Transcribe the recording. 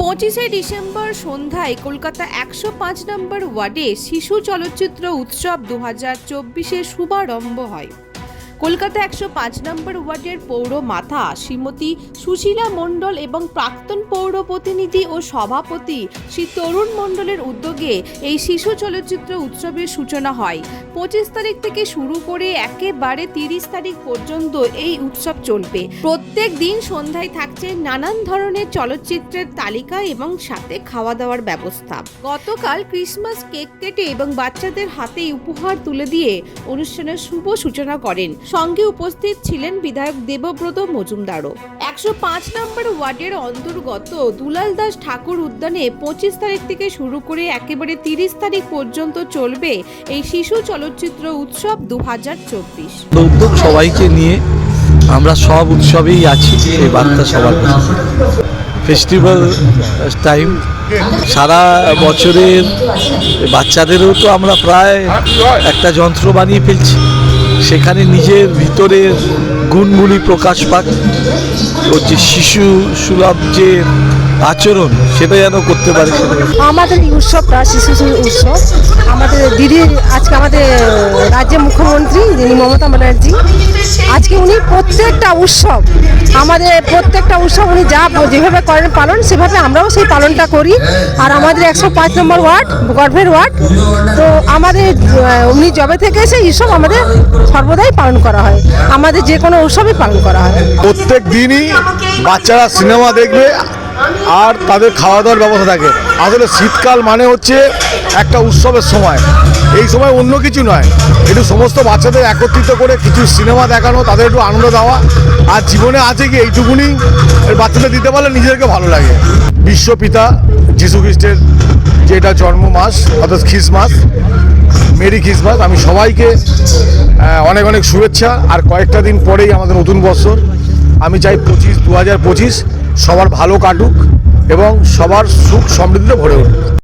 পঁচিশে ডিসেম্বর সন্ধ্যায় কলকাতা একশো পাঁচ নম্বর ওয়ার্ডে শিশু চলচ্চিত্র উৎসব দু হাজার চব্বিশে শুভারম্ভ হয়। কলকাতা একশো পাঁচ নম্বর ওয়ার্ডের পৌর মাথা, শ্রীমতী সুশীলা মণ্ডল এবং প্রাক্তন পৌর প্রতিনিধি ও সভাপতি শ্রী তরুণ মণ্ডলের উদ্যোগে এই শিশু চলচ্চিত্র উৎসবের সূচনা হয়। পঁচিশ তারিখ থেকে শুরু করে একেবারে তিরিশ তারিখ পর্যন্ত এই উৎসব চলবে। প্রত্যেক দিন সন্ধ্যায় থাকছে নানান ধরনের চলচ্চিত্রের তালিকা এবং সাথে খাওয়া দাওয়ার ব্যবস্থা। গতকাল ক্রিসমাস কেক কেটে এবং বাচ্চাদের হাতে উপহার তুলে দিয়ে অনুষ্ঠানের শুভ সূচনা করেন সঙ্গে উপস্থিত ছিলেন বিধায়ক দেবব্রত মজুমদারও। একশো পাঁচ নম্বর ওয়ার্ডের অন্তর্গত দুলাল দাস ঠাকুর উদ্যানে পঁচিশ তারিখ থেকে শুরু করে একেবারে তিরিশ তারিখ পর্যন্ত চলবে এই শিশু চলচ্চিত্র উৎসব দু হাজার চব্বিশ সবাইকে নিয়ে আমরা সব উৎসবেই আছি, এই বার্তা সবার ফেস্টিভ্যাল টাইম সারা বছরের বাচ্চাদেরও তো আমরা প্রায় একটা যন্ত্র বানিয়ে ফেলছি। সেখানে নিজের ভিতরের গুণগুলি প্রকাশ পাক। ওর যে শিশু সুলভ যে আচরণ সেটা যেন করতে পারে আমাদের এই উৎসবটা শিশু শিশু উৎসব। আমাদের দিদি আজকে আমাদের রাজ্যের মুখ্যমন্ত্রী যিনি মমতা ব্যানার্জি আজকে উনি প্রত্যেকটা উৎসব আমাদের প্রত্যেকটা উৎসব উনি যা যেভাবে করেন পালন সেভাবে আমরাও সেই পালনটা করি। আর আমাদের একশো পাঁচ নম্বর ওয়ার্ড গর্ভের ওয়ার্ড তো আমাদের উনি জবে থেকে এসে উৎসব আমাদের সর্বদাই পালন করা হয়। আমাদের যে কোনো উৎসবই পালন করা হয়। প্রত্যেক দিনই বাচ্চারা সিনেমা দেখবে আর তাদের খাওয়া দাওয়ার ব্যবস্থা থাকে। আসলে শীতকাল মানে হচ্ছে একটা উৎসবের সময়। এই সময় অন্য কিছু নয়। একটু সমস্ত বাচ্চাদের একত্রিত করে কিছু সিনেমা দেখানো, তাদের একটু আনন্দ দেওয়া। আর জীবনে আছে কি এইটুকুনি? এই বাচ্চাদের দিতে পারলে নিজেদেরকে ভালো লাগে। বিশ্বপিতা যীশু খ্রিস্টের যেটা জন্ম মাস অর্থাৎ খ্রিসমাস, মেরি খ্রিসমাস, আমি সবাইকে অনেক অনেক শুভেচ্ছা। আর কয়েকটা দিন পরেই আমাদের নতুন বছর। আমি চাই পঁচিশ দু হাজার পঁচিশ। সবার ভালো কাটুক এবং সবার সুখ সমৃদ্ধ ভরে উঠুক।